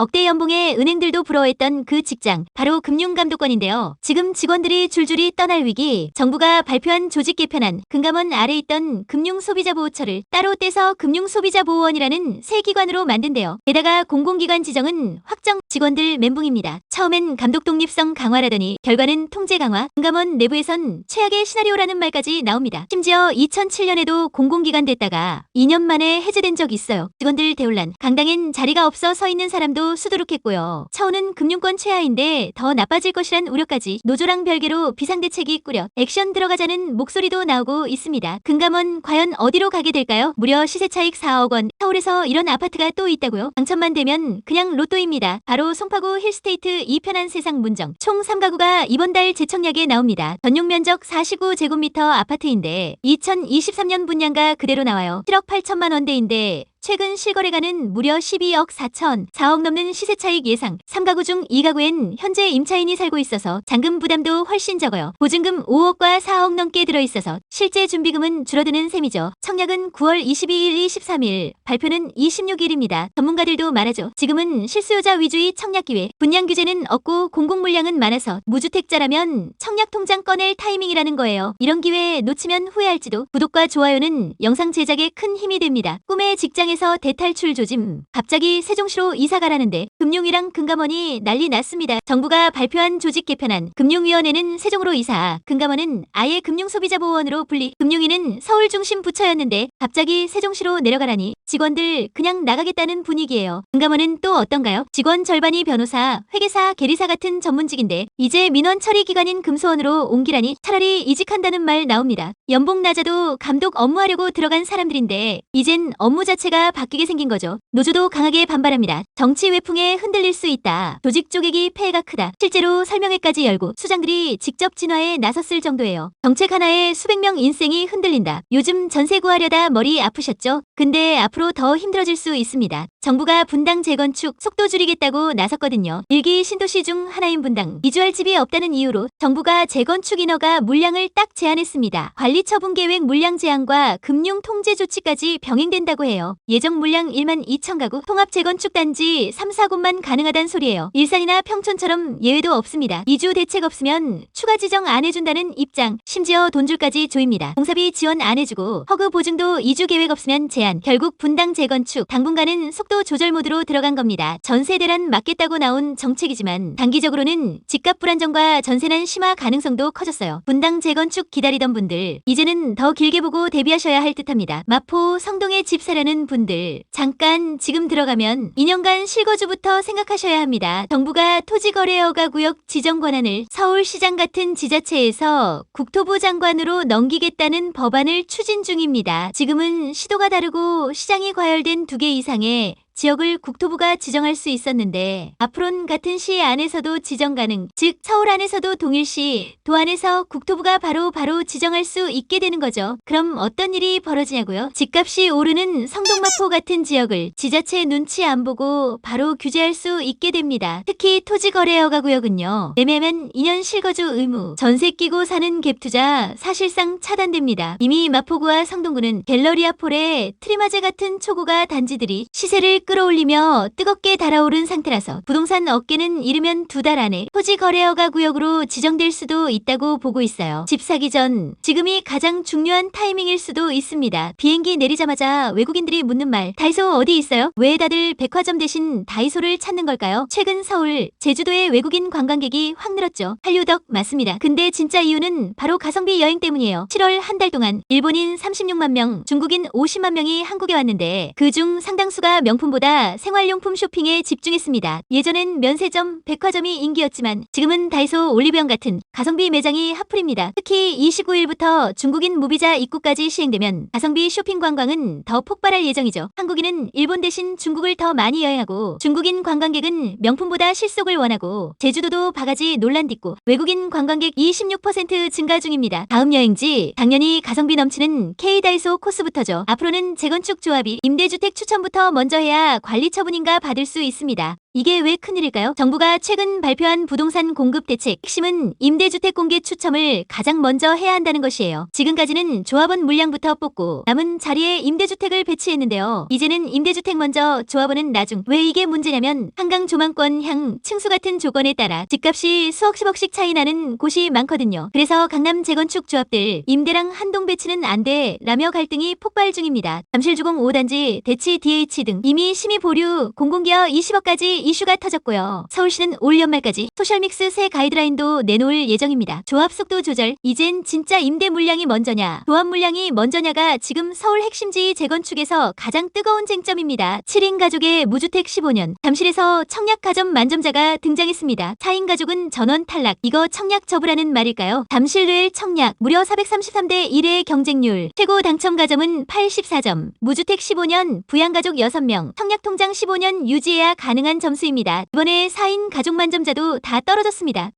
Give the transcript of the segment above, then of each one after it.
억대 연봉에 은행들도 부러워했던 그 직장, 바로 금융감독관인데요. 지금 직원들이 줄줄이 떠날 위기, 정부가 발표한 조직 개편안, 금감원 아래 있던 금융소비자보호처를 따로 떼서 금융소비자보호원이라는 새 기관으로 만든대요. 게다가 공공기관 지정은 확정 직원들 멘붕입니다. 처음엔 감독 독립성 강화라더니 결과는 통제 강화, 금감원 내부에선 최악의 시나리오라는 말까지 나옵니다. 심지어 2007년에도 공공기관 됐다가 2년 만에 해제된 적 있어요. 직원들 대혼란, 강당엔 자리가 없어 서 있는 사람도 수두룩했고요. 차오는 금융권 최하인데 더 나빠질 것이란 우려까지 노조랑 별개로 비상대책이 꾸려 액션 들어가자는 목소리도 나오고 있습니다. 금감원 과연 어디로 가게 될까요? 무려 시세 차익 4억 원. 서울에서 이런 아파트가 또 있다고요? 당첨만 되면 그냥 로또입니다. 바로 송파구 힐스테이트 이편한 세상 문정. 총 3가구가 이번 달 재청약에 나옵니다. 전용 면적 49제곱미터 아파트인데 2023년 분양가 그대로 나와요. 7억 8천만 원대인데 최근 실거래가는 무려 12억 4천, 4억 넘는 시세 차익 예상. 3가구 중 2가구엔 현재 임차인이 살고 있어서 잔금 부담도 훨씬 적어요. 보증금 5억과 4억 넘게 들어있어서 실제 준비금은 줄어드는 셈이죠. 청약은 9월 22일, 23일, 발표는 26일입니다. 전문가들도 말하죠. 지금은 실수요자 위주의 청약 기회, 분양 규제는 없고 공공 물량은 많아서 무주택자라면 청약 통장 꺼낼 타이밍이라는 거예요. 이런 기회 놓치면 후회할지도 구독과 좋아요는 영상 제작에 큰 힘이 됩니다. 꿈의 직장 에서 대탈출 조짐. 갑자기 세종시로 이사 가라는데 금융위랑 금감원이 난리 났습니다. 정부가 발표한 조직 개편안 금융위원회는 세종으로 이사, 금감원은 아예 금융소비자보호원으로 분리. 금융위는 서울 중심 부처였는데 갑자기 세종시로 내려가라니 직원들 그냥 나가겠다는 분위기예요. 금감원은 또 어떤가요? 직원 절반이 변호사, 회계사, 계리사 같은 전문직인데 이제 민원 처리 기관인 금소원으로 옮기라니 차라리 이직한다는 말 나옵니다. 연봉 낮아도 감독 업무하려고 들어간 사람들인데 이젠 업무 자체가 바뀌게 생긴 거죠. 노조도 강하게 반발합니다. 정치 외풍에 흔들릴 수 있다. 조직 쪼개기 폐해가 크다. 실제로 설명회까지 열고 수장들이 직접 진화에 나섰을 정도예요. 정책 하나에 수백 명 인생이 흔들린다. 요즘 전세 구하려다 머리 아프셨죠? 근데 앞으로 더 힘들어질 수 있습니다. 정부가 분당 재건축 속도 줄이겠다고 나섰거든요. 일기 신도시 중 하나인 분당. 이주할 집이 없다는 이유로 정부가 재건축 인허가 물량을 딱 제한했습니다. 관리 처분 계획 물량 제한과 금융 통제 조치까지 병행된다고 해요. 예정 물량 1만 2천 가구, 통합 재건축 단지 3, 4곳만 가능하단 소리예요. 일산이나 평촌처럼 예외도 없습니다. 이주 대책 없으면 추가 지정 안 해준다는 입장, 심지어 돈줄까지 조입니다. 공사비 지원 안 해주고 허그 보증도 이주 계획 없으면 제한. 결국 분당 재건축 당분간은 속도 조절 모드로 들어간 겁니다. 전세 대란 막겠다고 나온 정책이지만 단기적으로는 집값 불안정과 전세난 심화 가능성도 커졌어요. 분당 재건축 기다리던 분들 이제는 더 길게 보고 대비하셔야 할 듯합니다. 마포 성동에 집 사려는 분들 잠깐 지금 들어가면 2년간 실거주부터 생각하셔야 합니다. 정부가 토지거래허가 구역 지정 권한을 서울시장 같은 지자체에서 국토부 장관으로 넘기겠다는 법안을 추진 중입니다. 지금은 시도가 다르고 시장이 과열된 두 개 이상의 지역을 국토부가 지정할 수 있었는데 앞으론 같은 시 안에서도 지정 가능, 즉 서울 안에서도 동일시, 도 안에서 국토부가 바로 바로 지정할 수 있게 되는 거죠. 그럼 어떤 일이 벌어지냐고요? 집값이 오르는 성동마포 같은 지역을 지자체 눈치 안 보고 바로 규제할 수 있게 됩니다. 특히 토지 거래허가 구역은요. 매매면 2년 실거주 의무, 전세 끼고 사는 갭 투자 사실상 차단됩니다. 이미 마포구와 성동구는 갤러리아 폴에 트리마제 같은 초고가 단지들이 시세를 끌어올리며 뜨겁게 달아오른 상태라서 부동산 업계는 이르면 두 달 안에 토지 거래허가 구역으로 지정될 수도 있다고 보고 있어요. 집 사기 전 지금이 가장 중요한 타이밍일 수도 있습니다. 비행기 내리자마자 외국인들이 묻는 말 다이소 어디 있어요? 왜 다들 백화점 대신 다이소를 찾는 걸까요? 최근 서울, 제주도의 외국인 관광객이 확 늘었죠. 한류덕 맞습니다. 근데 진짜 이유는 바로 가성비 여행 때문이에요. 7월 한 달 동안 일본인 36만 명, 중국인 50만 명이 한국에 왔는데 그중 상당수가 명품보다 보다 생활용품 쇼핑에 집중했습니다. 예전엔 면세점, 백화점이 인기였지만 지금은 다이소 올리브영 같은 가성비 매장이 핫플입니다. 특히 29일부터 중국인 무비자 입국까지 시행되면 가성비 쇼핑 관광은 더 폭발할 예정이죠. 한국인은 일본 대신 중국을 더 많이 여행하고 중국인 관광객은 명품보다 실속을 원하고 제주도도 바가지 논란 딛고 외국인 관광객 26% 증가 중입니다. 다음 여행지 당연히 가성비 넘치는 K다이소 코스부터죠. 앞으로는 재건축 조합이 임대주택 추천부터 먼저 해야 관리 처분인가 받을 수 있습니다. 이게 왜 큰일일까요? 정부가 최근 발표한 부동산 공급 대책 핵심은 임대주택 공개 추첨을 가장 먼저 해야 한다는 것이에요. 지금까지는 조합원 물량부터 뽑고 남은 자리에 임대주택을 배치했는데요. 이제는 임대주택 먼저 조합원은 나중. 왜 이게 문제냐면 한강 조망권 향 층수 같은 조건에 따라 집값이 수억십억씩 차이 나는 곳이 많거든요. 그래서 강남 재건축 조합들 임대랑 한동 배치는 안 돼 라며 갈등이 폭발 중입니다. 잠실주공 5단지 대치 DH 등 이미 심의 보류 공공기여 20억까지 이슈가 터졌고요. 서울시는 올 연말까지 소셜믹스 새 가이드라인도 내놓을 예정입니다. 조합 속도 조절 이젠 진짜 임대 물량이 먼저냐 조합 물량이 먼저냐가 지금 서울 핵심지 재건축에서 가장 뜨거운 쟁점입니다. 7인 가족의 무주택 15년 잠실에서 청약 가점 만점자가 등장했습니다. 4인 가족은 전원 탈락 이거 청약 접으라는 말일까요? 잠실르엘 청약 무려 433대 1의 경쟁률 최고 당첨 가점은 84점 무주택 15년 부양가족 6명 청약 통장 15년 유지해야 가능한 점 수입니다. 이번에 4인 가족 만점자도 다 떨어졌습니다.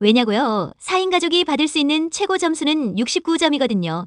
왜냐고요? 4인 가족이 받을 수 있는 최고 점수는 69점이거든요.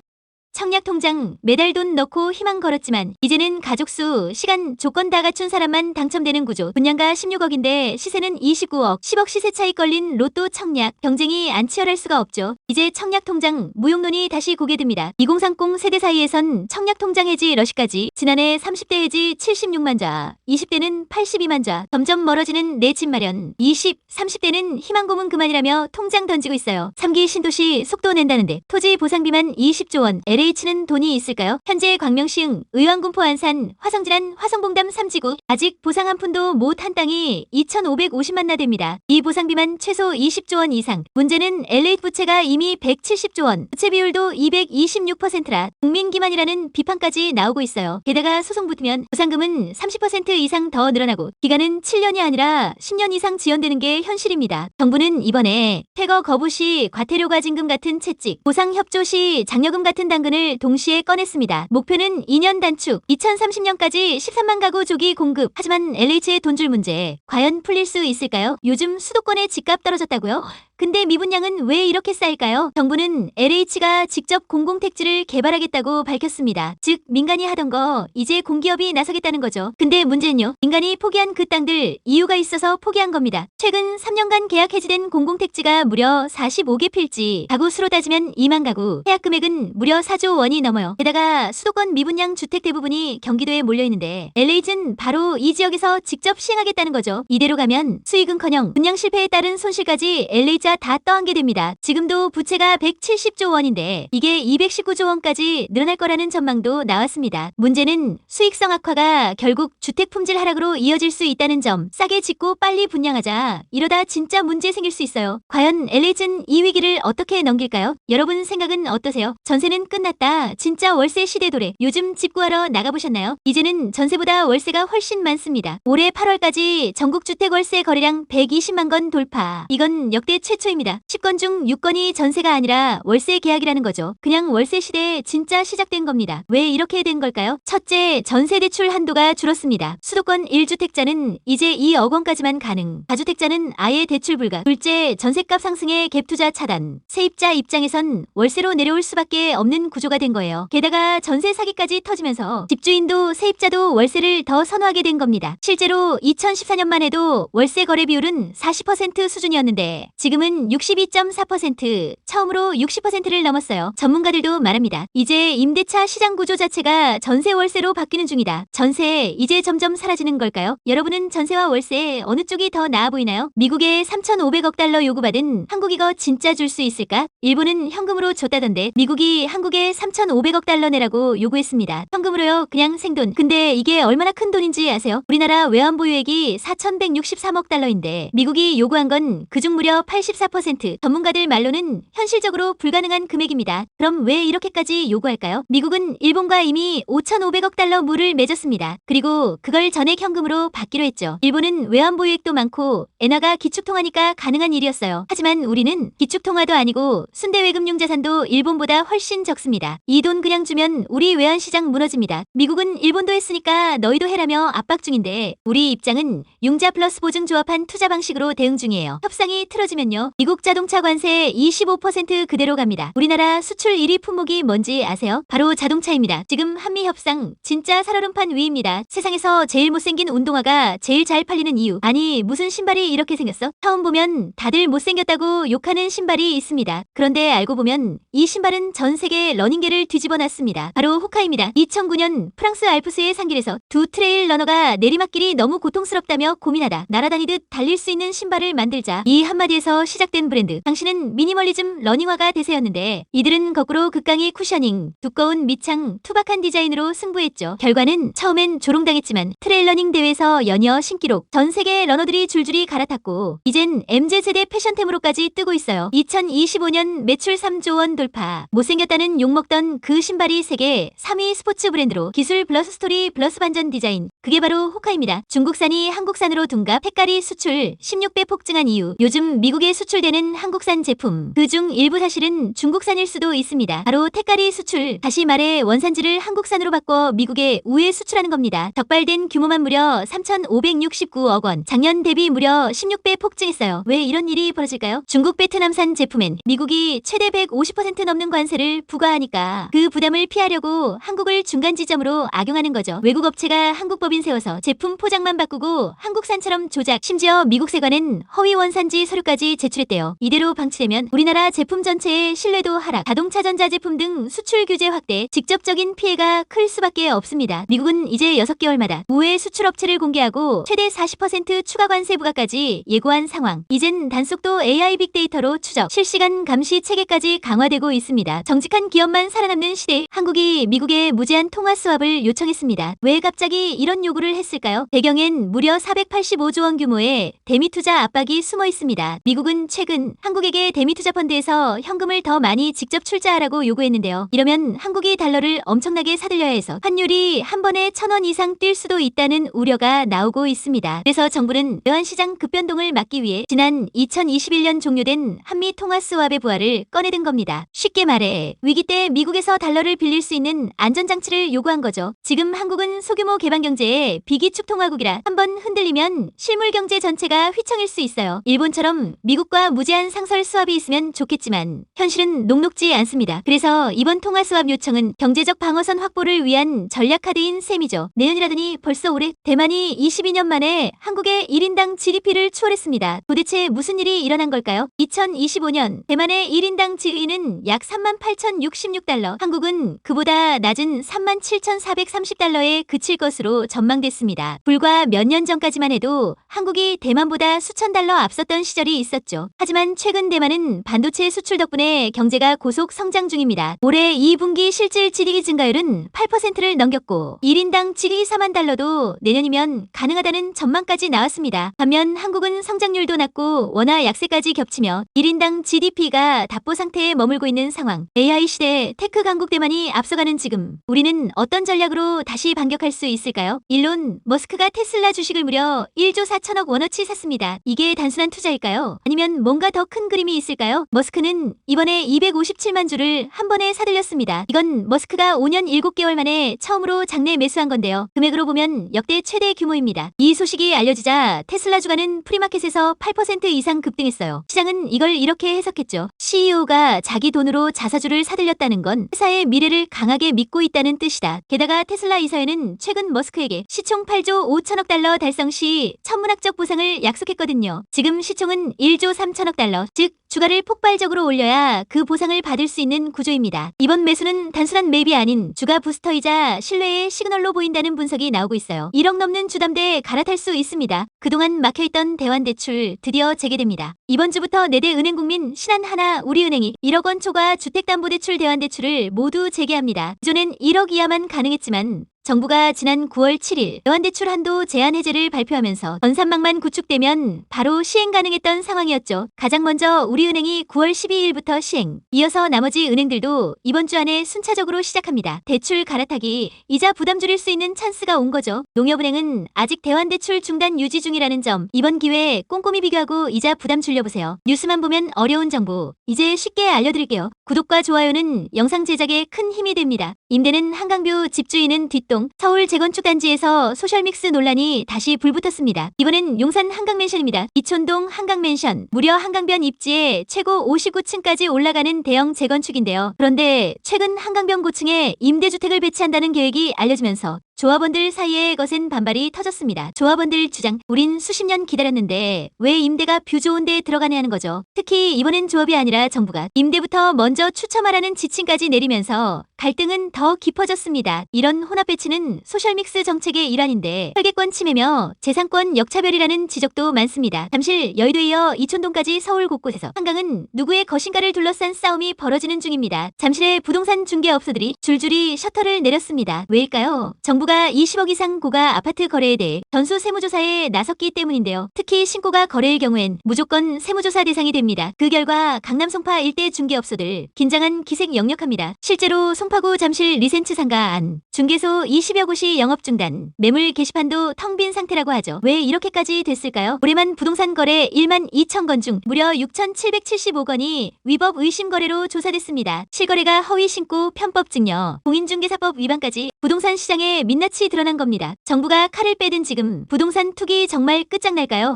청약 통장 매달 돈 넣고 희망 걸었지만 이제는 가족수, 시간, 조건 다 갖춘 사람만 당첨되는 구조. 분양가 16억인데 시세는 29억, 10억 시세 차이 걸린 로또 청약. 경쟁이 안 치열할 수가 없죠. 이제 청약 통장 무용론이 다시 고개 듭니다. 2030 세대 사이에선 청약 통장 해지 러시까지 지난해 30대 해지 76만 자, 20대는 82만 자. 점점 멀어지는 내 집 마련. 20, 30대는 희망 고문 그만이라며 통장 던지고 있어요. 3기 신도시 속도 낸다는데 토지 보상비만 20조 원. LH는 돈이 있을까요? 현재 광명시흥, 의왕군 포 안산, 화성질환, 화성봉담 3지구 아직 보상 한 푼도 못 한 땅이 2,550만 나됩니다. 이 보상비만 최소 20조 원 이상. 문제는 LH 부채가 이미 170조 원, 부채 비율도 226%라 국민 기만이라는 비판까지 나오고 있어요. 게다가 소송 붙으면 보상금은 30% 이상 더 늘어나고 기간은 7년이 아니라 10년 이상 지연되는 게 현실입니다. 정부는 이번에 퇴거 거부 시 과태료가 진금 같은 채찍, 보상 협조 시 장려금 같은 당근을 동시에 꺼냈습니다. 목표는 2년 단축, 2030년까지 13만 가구 조기 공급. 하지만 LH의 돈줄 문제 과연 풀릴 수 있을까요? 요즘 수도권의 집값 떨어졌다고요? 근데 미분양은 왜 이렇게 쌓일까요? 정부는 LH가 직접 공공택지를 개발하겠다고 밝혔습니다. 즉 민간이 하던 거 이제 공기업이 나서겠다는 거죠. 근데 문제는요. 민간이 포기한 그 땅들 이유가 있어서 포기한 겁니다. 최근 3년간 계약 해지된 공공택지가 무려 45개 필지. 가구 수로 따지면 2만 가구. 계약 금액은 무려 4조 원이 넘어요. 게다가 수도권 미분양 주택 대부분이 경기도에 몰려 있는데 LH는 바로 이 지역에서 직접 시행하겠다는 거죠. 이대로 가면 수익은커녕 분양 실패에 따른 손실까지 LH 다 떠안게 됩니다. 지금도 부채가 170조 원인데 이게 219조 원까지 늘어날 거라는 전망도 나왔습니다. 문제는 수익성 악화가 결국 주택 품질 하락으로 이어질 수 있다는 점. 싸게 짓고 빨리 분양하자. 이러다 진짜 문제 생길 수 있어요. 과연 LH는 이 위기를 어떻게 넘길까요? 여러분 생각은 어떠세요? 전세는 끝났다. 진짜 월세 시대 도래. 요즘 집 구하러 나가보셨나요? 이제는 전세보다 월세가 훨씬 많습니다. 올해 8월까지 전국 주택 월세 거래량 120만 건 돌파. 이건 역대 최초입니다. 10건 중 6건이 전세가 아니라 월세 계약이라는 거죠. 그냥 월세 시대에 진짜 시작된 겁니다. 왜 이렇게 된 걸까요? 첫째, 전세 대출 한도가 줄었습니다. 수도권 1주택자는 이제 2억 원까지만 가능. 다주택자는 아예 대출 불가. 둘째, 전세값 상승의 갭 투자 차단. 세입자 입장에선 월세로 내려올 수밖에 없는 구조가 된 거예요. 게다가 전세 사기까지 터지면서 집주인도 세입자도 월세를 더 선호하게 된 겁니다. 실제로 2014년만 해도 월세 거래 비율은 40% 수준이었는데 지금은 62.4% 처음으로 60%를 넘었어요. 전문가들도 말합니다. 이제 임대차 시장 구조 자체가 전세 월세로 바뀌는 중이다. 전세 이제 점점 사라지는 걸까요? 여러분은 전세와 월세 어느 쪽이 더 나아 보이나요? 미국에 3,500억 달러 요구받은 한국 이거 진짜 줄 수 있을까? 일본은 현금으로 줬다던데 미국이 한국에 3,500억 달러 내라고 요구했습니다. 현금으로요. 그냥 생돈. 근데 이게 얼마나 큰 돈인지 아세요? 우리나라 외환 보유액이 4,163억 달러인데 미국이 요구한 건 그중 무려 84% 전문가들 말로는 현실적으로 불가능한 금액입니다. 그럼 왜 이렇게까지 요구할까요? 미국은 일본과 이미 5,500억 달러 물을 맺었습니다. 그리고 그걸 전액 현금으로 받기로 했죠. 일본은 외환 보유액도 많고 엔화가 기축통화니까 가능한 일이었어요. 하지만 우리는 기축통화도 아니고 순대외금융 자산도 일본보다 훨씬 적습니다. 이 돈 그냥 주면 우리 외환시장 무너집니다. 미국은 일본도 했으니까 너희도 해라며 압박 중인데 우리 입장은 융자 플러스 보증 조합한 투자 방식으로 대응 중이에요. 협상이 틀어지면요. 미국 자동차 관세 25% 그대로 갑니다. 우리나라 수출 1위 품목이 뭔지 아세요? 바로 자동차입니다. 지금 한미 협상 진짜 살얼음판 위입니다. 세상에서 제일 못생긴 운동화가 제일 잘 팔리는 이유. 아니 무슨 신발이 이렇게 생겼어? 처음 보면 다들 못생겼다고 욕하는 신발이 있습니다. 그런데 알고 보면 이 신발은 전 세계 러닝계를 뒤집어 놨습니다. 바로 호카입니다. 2009년 프랑스 알프스의 산길에서 두 트레일 러너가 내리막길이 너무 고통스럽다며 고민하다 날아다니듯 달릴 수 있는 신발을 만들자 이 한마디에서 시작된 브랜드. 당시는 미니멀리즘 러닝화가 대세였는데 이들은 거꾸로 극강의 쿠셔닝, 두꺼운 밑창, 투박한 디자인으로 승부했죠. 결과는 처음엔 조롱당했지만 트레일러닝 대회에서 연이어 신기록, 전 세계 러너들이 줄줄이 갈아탔고 이젠 MZ세대 패션템으로까지 뜨고 있어요. 2025년 매출 3조 원 돌파. 못생겼다는 욕먹던 그 신발이 세계 3위 스포츠 브랜드로 기술 플러스 스토리 플러스 반전 디자인. 그게 바로 호카입니다. 중국산이 한국산으로 둔갑, 색깔이 수출 16배 폭증한 이유. 요즘 미국에 수출되는 한국산 제품. 그중 일부 사실은 중국산일 수도 있습니다. 바로 택가리 수출. 다시 말해 원산지를 한국산으로 바꿔 미국에 우회 수출하는 겁니다. 적발된 규모만 무려 3,569억 원. 작년 대비 무려 16배 폭증했어요. 왜 이런 일이 벌어질까요? 중국 베트남산 제품엔 미국이 최대 150% 넘는 관세를 부과하니까 그 부담을 피하려고 한국을 중간 지점으로 악용하는 거죠. 외국 업체가 한국 법인 세워서 제품 포장만 바꾸고 한국산처럼 조작, 심지어 미국 세관엔 허위 원산지 서류까지 제 출했대요. 이대로 방치되면 우리나라 제품 전체의 신뢰도 하락, 자동차 전자 제품 등 수출 규제 확대, 직접적인 피해가 클 수밖에 없습니다. 미국은 이제 6개월마다 우회 수출 업체를 공개하고 최대 40% 추가 관세 부과까지 예고한 상황. 이젠 단속도 AI 빅데이터로 추적, 실시간 감시 체계까지 강화되고 있습니다. 정직한 기업만 살아남는 시대, 한국이 미국에 무제한 통화 수합을 요청했습니다. 왜 갑자기 이런 요구를 했을까요? 배경엔 무려 485조 원 규모의 대미 투자 압박이 숨어 있습니다. 미국은 최근 한국에게 대미 투자 펀드에서 현금을 더 많이 직접 출자하라고 요구했는데요. 이러면 한국이 달러를 엄청나게 사들여야 해서 환율이 한 번에 천 원 이상 뛸 수도 있다는 우려가 나오고 있습니다. 그래서 정부는 외환시장 급변동을 막기 위해 지난 2021년 종료된 한미 통화 수합의 부활을 꺼내든 겁니다. 쉽게 말해 위기 때 미국에서 달러를 빌릴 수 있는 안전장치를 요구한 거죠. 지금 한국은 소규모 개방 경제의 비기축 통화국이라 한번 흔들리면 실물 경제 전체가 휘청일 수 있어요. 일본처럼 미국 과 무제한 상설 수합이 있으면 좋겠지만 현실은 녹록지 않습니다. 그래서 이번 통화 수합 요청은 경제적 방어선 확보를 위한 전략 카드인 셈이죠. 내년이라더니 벌써 올해 대만이 22년 만에 한국의 1인당 GDP를 추월했습니다. 도대체 무슨 일이 일어난 걸까요? 2025년 대만의 1인당 GDP는 약 38,066달러, 한국은 그보다 낮은 37,430달러에 그칠 것으로 전망됐습니다. 불과 몇 년 전까지만 해도 한국이 대만보다 수천 달러 앞섰던 시절이 있었죠. 하지만 최근 대만은 반도체 수출 덕분에 경제가 고속 성장 중입니다. 올해 2분기 실질 GDP 증가율은 8%를 넘겼고 1인당 GDP 4만 달러도 내년이면 가능하다는 전망까지 나왔습니다. 반면 한국은 성장률도 낮고 원화 약세까지 겹치며 1인당 GDP가 답보 상태에 머물고 있는 상황. AI 시대 테크 강국 대만이 앞서가는 지금 우리는 어떤 전략으로 다시 반격할 수 있을까요? 일론 머스크가 테슬라 주식을 무려 1조 4천억 원어치 샀습니다. 이게 단순한 투자일까요? 아니면 뭔가 더 큰 그림이 있을까요? 머스크는 이번에 257만 주를 한 번에 사들였습니다. 이건 머스크가 5년 7개월 만에 처음으로 장내 매수한 건데요. 금액으로 보면 역대 최대 규모입니다. 이 소식이 알려지자 테슬라 주가는 프리마켓에서 8% 이상 급등했어요. 시장은 이걸 이렇게 해석했죠. CEO가 자기 돈으로 자사주를 사들였다는 건 회사의 미래를 강하게 믿고 있다는 뜻이다. 게다가 테슬라 이사회는 최근 머스크에게 시총 8조 5천억 달러 달성 시 천문학적 보상을 약속했거든요. 지금 시총은 1조 3천억 달러, 즉 주가를 폭발적으로 올려야 그 보상을 받을 수 있는 구조입니다. 이번 매수는 단순한 매입이 아닌 주가 부스터이자 신뢰의 시그널로 보인다는 분석이 나오고 있어요. 1억 넘는 주담대 갈아탈 수 있습니다. 그동안 막혀있던 대환대출 드디어 재개됩니다. 이번 주부터 네대 은행국민 신한하나 우리은행이 1억 원 초과 주택담보대출 대환대출을 모두 재개합니다. 기존엔 1억 이하만 가능했지만 정부가 지난 9월 7일 대환대출 한도 제한 해제를 발표하면서 전산망만 구축되면 바로 시행 가능했던 상황이었죠. 가장 먼저 우리은행이 9월 12일부터 시행, 이어서 나머지 은행들도 이번 주 안에 순차적으로 시작합니다. 대출 갈아타기, 이자 부담 줄일 수 있는 찬스가 온 거죠. 농협은행은 아직 대환대출 중단 유지 중이라는 점, 이번 기회에 꼼꼼히 비교하고 이자 부담 줄여보세요. 뉴스만 보면 어려운 정보, 이제 쉽게 알려드릴게요. 구독과 좋아요는 영상 제작에 큰 힘이 됩니다. 임대는 한강뷰 집주인은 뒷동 서울 재건축 단지에서 소셜믹스 논란이 다시 불붙었습니다. 이번엔 용산 한강맨션입니다. 이촌동 한강맨션 무려 한강변 입지에 최고 59층까지 올라가는 대형 재건축인데요. 그런데 최근 한강변 고층에 임대주택을 배치한다는 계획이 알려지면서 조합원들 사이에 거센 반발이 터졌습니다. 조합원들 주장, 우린 수십 년 기다렸는데 왜 임대가 뷰 좋은 데 들어가냐 하는 거죠. 특히 이번엔 조합이 아니라 정부가 임대부터 먼저 추첨하라는 지침까지 내리면서 갈등은 더 깊어졌습니다. 이런 혼합 배치는 소셜믹스 정책의 일환인데 설계권 침해며 재산권 역차별이라는 지적도 많습니다. 잠실, 여의도에 이어 이촌동까지 서울 곳곳에서 한강은 누구의 것인가를 둘러싼 싸움이 벌어지는 중입니다. 잠실의 부동산 중개업소들이 줄줄이 셔터를 내렸습니다. 왜일까요? 정부 가 20억 이상 고가 아파트 거래에 대해 전수 세무조사에 나섰기 때문인데요. 특히 신고가 거래일 경우엔 무조건 세무조사 대상이 됩니다. 그 결과 강남 송파 일대 중개업소들 긴장한 기색 역력합니다. 실제로 송파구 잠실 리센츠 상가 안 중개소 20여 곳이 영업 중단 매물 게시판도 텅 빈 상태라고 하죠. 왜 이렇게까지 됐을까요? 올해만 부동산 거래 1만 2천 건 중 무려 6,775건이 위법 의심 거래로 조사됐습니다. 실거래가 허위 신고 편법 증여 공인중개사법 위반까지 부동산 시장에 민낯이 드러난 겁니다. 정부가 칼을 빼든 지금 부동산 투기 정말 끝장날까요?